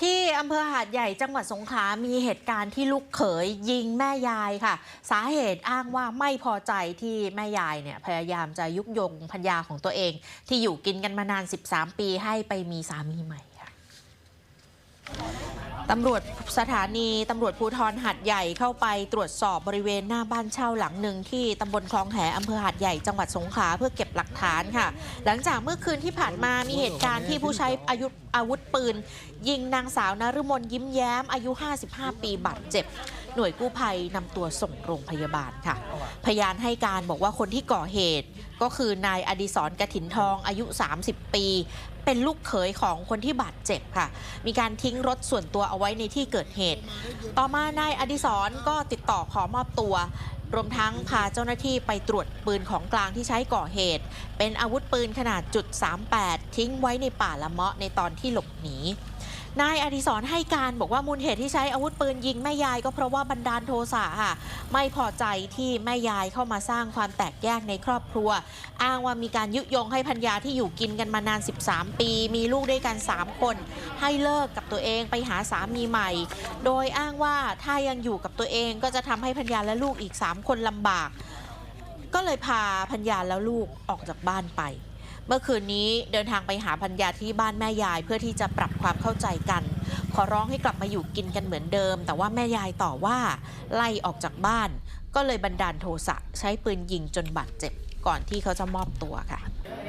ที่อำเภอหาดใหญ่จังหวัดสงขลา มีเหตุการณ์ที่ลูกเขยยิงแม่ยายค่ะ สาเหตุอ้างว่าไม่พอใจที่แม่ยายเนี่ยพยายามจะยุยงพัญญาของตัวเอง ที่อยู่กินกันมานาน 13 ปีให้ไปมีสามีใหม่ ตำรวจสถานีตำรวจภูธรหัดใหญ่เข้าไปตรวจสอบบริเวณหน้าบ้านเช่าหลังหนึ่งที่ตำบลคลองแหอำเภอหัดใหญ่จังหวัดสงขลาเพื่อเก็บหลักฐานค่ะ หลังจากเมื่อคืนที่ผ่านมามีเหตุการณ์ที่ผู้ใช้อายุอาวุธปืน ยิงนางสาวนฤมลยิ้มแย้มอายุ 55 ปีบาดเจ็บ หน่วยกู้ภัยนำตัวส่งโรงพยาบาลค่ะ พยานให้การบอกว่าคนที่ก่อเหตุ ก็คือนายอดิศรกถินทองอายุ 30 ปี เป็นลูกเขยของคนที่บาดเจ็บค่ะ มีการทิ้งรถส่วนตัวเอาไว้ในที่เกิดเหตุ ต่อมานายอดิศรก็ติดต่อขอมอบตัวรวมทั้งพาเจ้าหน้าที่ไปตรวจปืนของกลางที่ใช้ก่อเหตุ เป็นอาวุธปืนขนาดจุด38ทิ้งไว้ในป่าละเมาะในตอนที่หลบหนี นายอดิศรให้การบอกว่ามูลเหตุที่ใช้อาวุธปืนยิงแม่ยายก็เพราะว่าบันดาลโทสะค่ะ ไม่พอใจที่แม่ยายเข้ามาสร้างความแตกแยกในครอบครัว อ้างว่ามีการยุยงให้พัญญาที่อยู่กินกันมานาน 13 ปี มีลูกด้วยกัน 3 คน ให้เลิกกับตัวเองไปหาสามีใหม่ โดยอ้างว่าถ้ายังอยู่กับตัวเองก็จะทำให้พัญญาและลูกอีก 3 คนลำบาก ก็เลยพาพัญญาและลูกออกจากบ้านไป เมื่อคืนนี้เดินทางไปหาพัญญาที่บ้านแม่ยายเพื่อที่จะปรับความเข้าใจกัน ขอร้องให้กลับมาอยู่กินกันเหมือนเดิม แต่ว่าแม่ยายต่อว่าไล่ออกจากบ้าน ก็เลยบันดาลโทสะใช้ปืนยิงจนบาดเจ็บก่อนที่เขาจะมอบตัวค่ะ